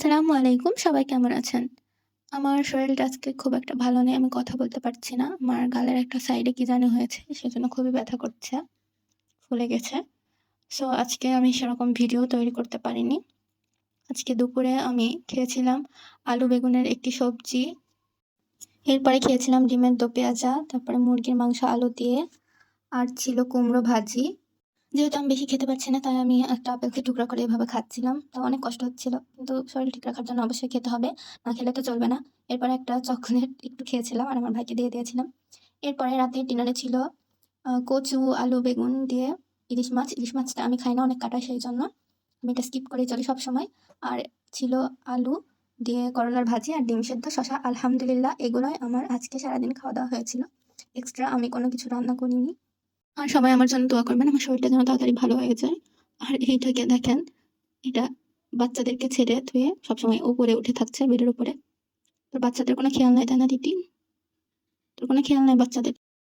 আসসালামু আলাইকুম। সবাই কেমন আছেন? আমার শরীরটা আজকে খুব একটা ভালো নেই। আমি কথা বলতে পারছি না। আমার গালের একটা সাইডে কি জানি হয়েছে। সেজন্য খুবই ব্যথা করছে। ফুলে গেছে। সো আজকে আমি সেরকম ভিডিও তৈরি করতে পারিনি। আজকে দুপুরে আমি খেয়েছিলাম আলু বেগুনের একটি সবজি। এরপরে খেয়েছিলাম ডিমের দো পেঁয়াজা, তারপরে মুরগির মাংস আলু দিয়ে। আর ছিল কুমড়ো ভাজি। যেহেতু আমি বেশি খেতে পারছি না তাই আমি একটা আপেলকে টুকরা করে এভাবে খাচ্ছিলাম। তো অনেক কষ্ট হচ্ছিল। কিন্তু শরীর ঠিক রাখার জন্য অবশ্যই খেতে হবে। না খেলে তো চলবে না। এরপরে একটা চকলেট একটু খেয়েছিলাম আর আমার ভাইকে দিয়ে দিয়েছিলাম। এরপরে রাতের ডিনারে ছিল কচু, আলু, বেগুন দিয়ে ইলিশ মাছ। ইলিশ মাছটা আমি খাই না অনেক কাটা সেইজন্য। আমি এটা স্কিপ করেই চলি সবসময়। আর ছিল আলু দিয়ে করলার ভাজি আর ডিম সেদ্ধ, শশা আলহামদুলিল্লাহ এগুলোই আমার আজকে সারাদিন খাওয়া-দাওয়া হয়েছিল। এক্সট্রা আমি কোনো কিছু রান্না করিনি। আর সবাই আমার জন্য দোয়া করবেন। আমার শরীরটা যেন তাড়াতাড়ি ভালো হয়ে যায়। আর এইটাকে দেখেন, এটা বাচ্চাদেরকে ছেড়ে ধুয়ে সবসময় উপরে উঠে থাকছে বেডের উপরে। তোর বাচ্চাদের কোনো খেয়াল নাই তাই না দিদি? তোর কোনো খেয়াল নাই বাচ্চাদের?